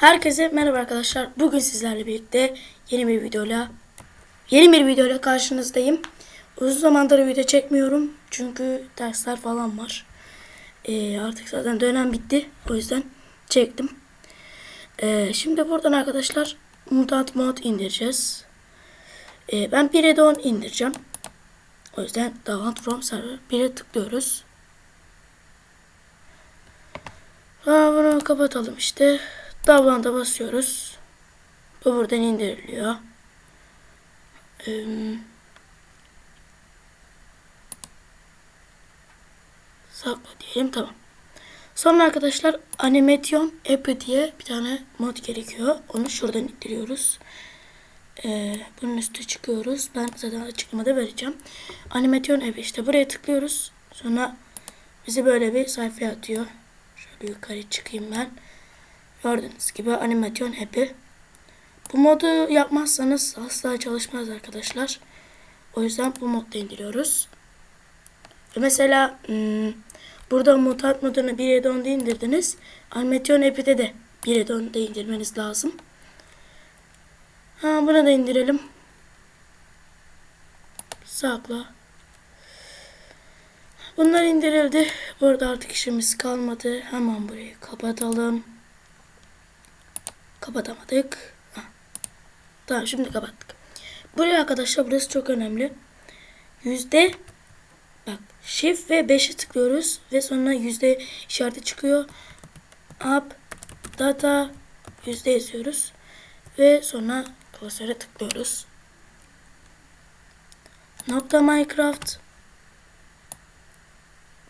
Herkese merhaba arkadaşlar. Bugün sizlerle birlikte yeni bir videoyla yeni bir videoyla karşınızdayım. Uzun zamandır video çekmiyorum çünkü dersler falan var. Ee, artık zaten dönem bitti. O yüzden çektim. Ee, şimdi buradan arkadaşlar Mutant Mod indireceğiz. Ee, ben 1'e 10 indireceğim. O yüzden Download from Server 1'e tıklıyoruz. Ha, bunu kapatalım işte. Download'a basıyoruz. Bu buradan indiriliyor. Ee, sakla diyelim tamam. Sonra arkadaşlar animasyon app'i diye bir tane mod gerekiyor. Onu şuradan indiriyoruz. Ee, bunun üstüne çıkıyoruz. Ben zaten açıklamada vereceğim. Animasyon app'i işte buraya tıklıyoruz. Sonra bizi böyle bir sayfaya atıyor. Şöyle yukarı çıkayım ben. Gördüğünüz gibi animasyon app'i. Bu modu yapmazsanız asla çalışmaz arkadaşlar. O yüzden bu modda indiriyoruz. Mesela hmm, burada mutant modunu 1'e 10'da indirdiniz. Animasyon app'ide de 1'e 10'da indirmeniz lazım. Ha bunu da indirelim. Sakla. Bunlar indirildi. Burada artık işimiz kalmadı. Hemen burayı kapatalım. Kapatamadık. Tamam şimdi kapattık. Buraya arkadaşlar burası çok önemli. Yüzde bak shift ve 5'e tıklıyoruz ve sonra yüzde işareti çıkıyor. Up data yüzde yazıyoruz ve sonra klasöre tıklıyoruz. Nokta Minecraft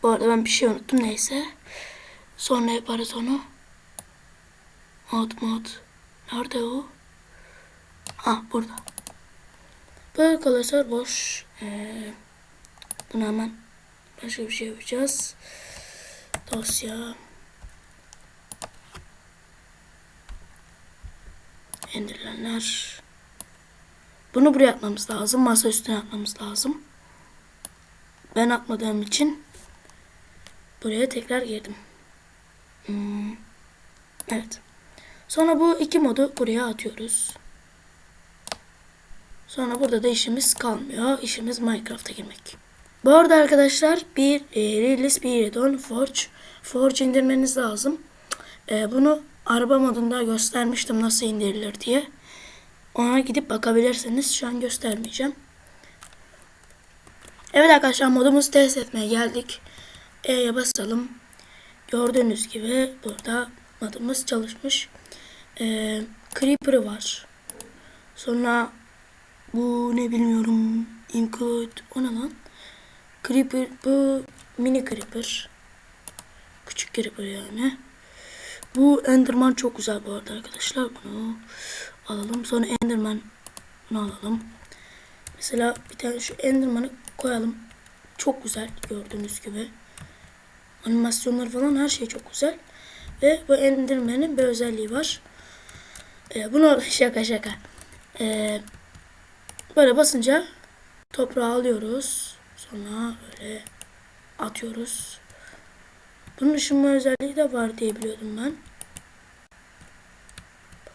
bu arada ben bir şey unuttum neyse. Sonra yaparız onu. Mod mod. Nerede o? Ha burada. Böyle kalırsa boş. Ee, bunu hemen başka bir şey yapacağız. Dosya. Endirilenler. Bunu buraya atmamız lazım. Masa üstüne atmamız lazım. Ben atmadığım için buraya tekrar girdim. Hmm. Evet. Sonra bu iki modu buraya atıyoruz. Sonra burada da işimiz kalmıyor. İşimiz Minecraft'a girmek. Bu arada arkadaşlar bir e, release bir Redon Forge Forge indirmeniz lazım. E, bunu araba modunda göstermiştim nasıl indirilir diye. Ona gidip bakabilirsiniz. Şu an göstermeyeceğim. Evet arkadaşlar modumuzu test etmeye geldik. E'ye basalım. Gördüğünüz gibi burada modumuz çalışmış. Ee, Creeper'ı var. Sonra bu ne bilmiyorum. Include o ne lan? Creeper bu mini Creeper. Küçük Creeper yani. Bu Enderman çok güzel bu arada arkadaşlar. Bunu alalım. Sonra Enderman alalım. Mesela bir tane şu Enderman'ı koyalım. Çok güzel gördüğünüz gibi. Animasyonlar falan her şey çok güzel. Ve bu Enderman'in bir özelliği var. Ee, bunu şaka şaka. Ee, böyle basınca toprağı alıyoruz. Sonra böyle atıyoruz. Bunun ışınma özelliği de var diye biliyordum ben.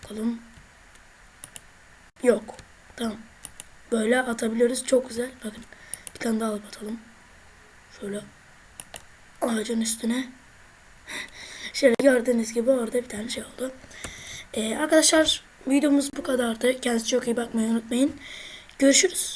Bakalım. Yok. Tamam. Böyle atabiliyoruz. Çok güzel. Bakın. Bir tane daha alıp atalım. Şöyle ağacın üstüne. Şöyle gördüğünüz gibi orada bir tane şey oldu. Ee, arkadaşlar videomuz bu kadardı. Kendinize çok iyi bakmayı unutmayın. Görüşürüz.